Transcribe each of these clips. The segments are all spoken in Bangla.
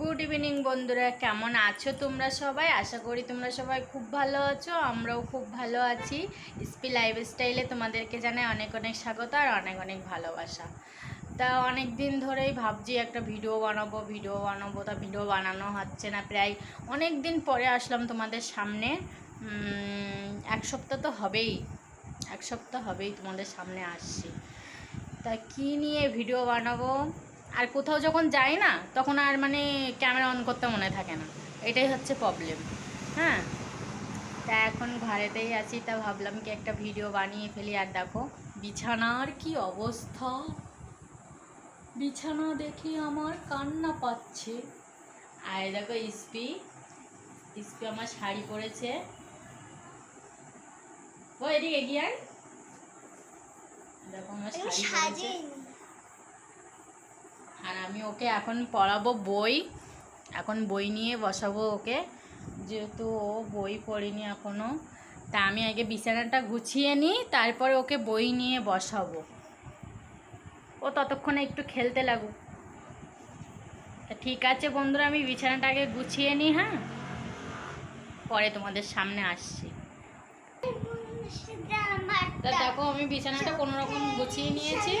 গুড ইভিনিং বন্ধুরা, কেমন আছো তোমরা সবাই? আশা করি তোমরা সবাই খুব ভালো আছো, আমরাও খুব ভালো আছি। স্পি লাইফ স্টাইলে তোমাদেরকে জানাই অনেক অনেক স্বাগত আর অনেক অনেক ভালোবাসা। তা অনেক দিন ধরেই ভাবছি একটা ভিডিও বানাবো ভিডিও বানাবো, তা ভিডিও বানানো হচ্ছে না, প্রায় অনেক দিন পরে আসলাম তোমাদের সামনে। এক সপ্তাহ তো হবেই, এক সপ্তাহ হবেই তোমাদের সামনে আসছি। তা কী নিয়ে ভিডিও বানাবো? আর কোথাও যখন যাই না তখন আর মানে ক্যামেরা অন করতে মনে থাকে না। এটাই হচ্ছে প্রবলেম হ্যাঁ? তা এখন ঘরেতেই আছি তা ভাবলাম কি একটা ভিডিও বানিয়ে ফেলি। আর দেখো বিছানার কি অবস্থা? বিছানা দেখে আমার কান্না পাচ্ছে। আর দেখো ইস্পি ইস্পি আমার শাড়ি পরেছে। ও এদিকে এগিয়ে দেখো আমার শাড়ি আর আমি ওকে এখন পড়াবো বই। এখন বই নিয়ে বসাবো ওকে। যেহেতু ও বই পড়েনি এখনও তা আমি আগে বিছানাটা গুছিয়ে নিই তারপরে ওকে বই নিয়ে বসাবো। ও ততক্ষণে একটু খেলতে লাগুক। তা ঠিক আছে বন্ধুরা আমি বিছানাটা আগে গুছিয়ে নিই হ্যাঁ? পরে তোমাদের সামনে আসছি। তা দেখো আমি বিছানাটা কোনো রকম গুছিয়ে নিয়েছি।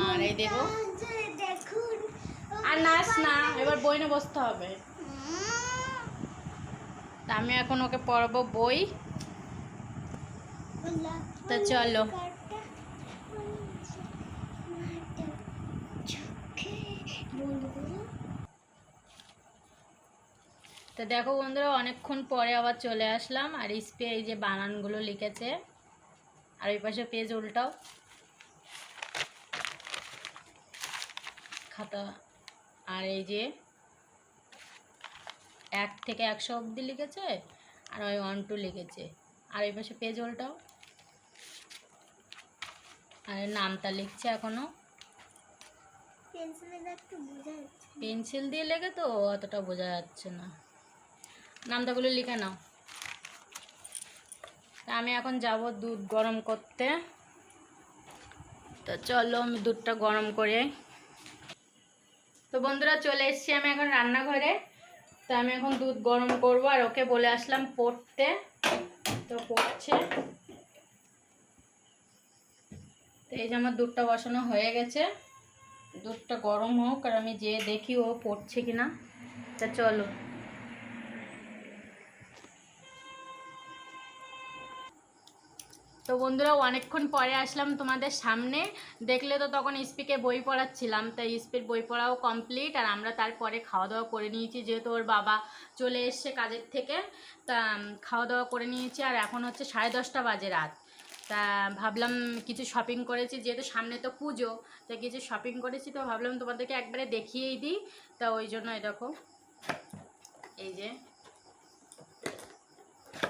আর এই দেখুন আর নাচ না এবার বই নিয়ে বসতে হবে। আমি এখন ওকে পড়াবো বই। তা চলো। তো দেখো বন্ধুরা, অনেকক্ষণ পরে আবার চলে আসলাম। আর স্পে এই যে বানানগুলো লিখেছে। আর ওই পাশে পেজ উল্টাও। খাতা। আর এই যে এক থেকে একশো অবধি লিখেছে আর ওই ওয়ান টু লিখেছে। আর এই পাশে পেজ উল্টাও আর নামটা লিখছে এখনও। পেন্সিলে একটু বোঝা যাচ্ছে পেন্সিল দিয়ে লেগে তো অতটা বোঝা যাচ্ছে না। নামটাগুলো লিখে নাও। তা আমি এখন যাব দুধ গরম করতে। তো চলো আমি দুধটা গরম করে তো বন্ধুরা চলে এসছি আমি এখন রান্নাঘরে। তো আমি এখন দুধ গরম করব আর ওকে বলে আসলাম পড়তে। তো পড়ছে। তো এই যে আমার দুধটা বসানো হয়ে গেছে। দুধটা গরম হোক আর আমি যেয়ে দেখি ও পড়ছে কিনা। তা চলো। তো বন্ধুরা, অনেকক্ষণ পরে আসলাম তোমাদের সামনে। দেখলে তো তখন ইস্পিকে বই পড়াচ্ছিলাম, তাই ইস্পির বই পড়াও কমপ্লিট আর আমরা তারপরে খাওয়া দাওয়া করে নিয়েছি, যেহেতু ওর বাবা চলে এসছে কাজের থেকে, তা খাওয়া দাওয়া করে নিয়েছি। আর এখন হচ্ছে সাড়ে দশটা বাজে রাত। তা, ভাবলাম কিছু শপিং করেছি, যেহেতু সামনে তো পুজো তা কিছু শপিং করেছি, তো ভাবলাম তোমাদেরকে একবারে দেখিয়েই দিই। তা ওই জন্য দেখো, এই যে।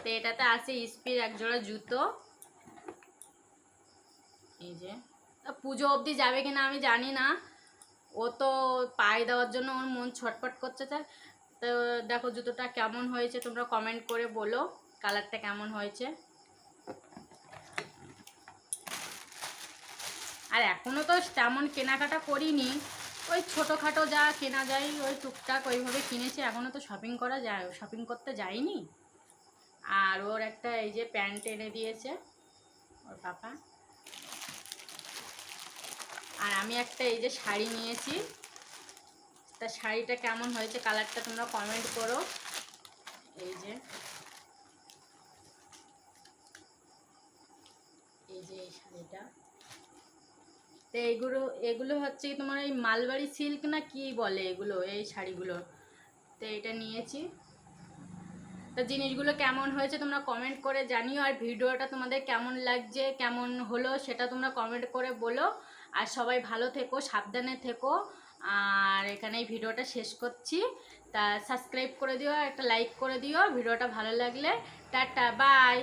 তো এটাতে আছে ইস্পির একজোড়া জুতো। এই যে। পুজো অবধি যাবে কিনা আমি জানি না। ও তো পায়ে দেওয়ার জন্য ওর মন ছটফট করছে তাই। তো দেখো জুতোটা কেমন হয়েছে তোমরা কমেন্ট করে বলো কালারটা কেমন হয়েছে। আর এখনও তো তেমন কেনাকাটা করিনি। ওই ছোটোখাটো যা কেনা যায়, ওই টুকটাক ওইভাবে কিনেছি এখনও তো শপিং করা যায় শপিং করতে যাইনি। আর ওর একটা এই যে প্যান্ট এনে দিয়েছে, ওর পাপা। আর আমি একটা এই যে শাড়ি নিয়েছি। তা শাড়িটা কেমন হয়েছে, কালারটা তোমরা কমেন্ট করো। এই যে। এই যে এই শাড়িটা। তো এগুলো এগুলো হচ্ছে তোমার এই মালবাড়ি সিল্ক না কি বলে এগুলো, এই শাড়িগুলো? তো এটা নিয়েছি। তো জিনিসগুলো কেমন হয়েছে তোমরা কমেন্ট করে জানিও, আর ভিডিওটা তোমাদের কেমন লাগছে, কেমন হলো সেটা তোমরা কমেন্ট করে বলো। আর সবাই ভালো থেকো, সাবধানে থেকো। আর এখানে এই ভিডিওটা শেষ করছি। তা সাবস্ক্রাইব করে দিও একটা লাইক করে দিও, ভিডিওটা ভালো লাগলে। Tata bye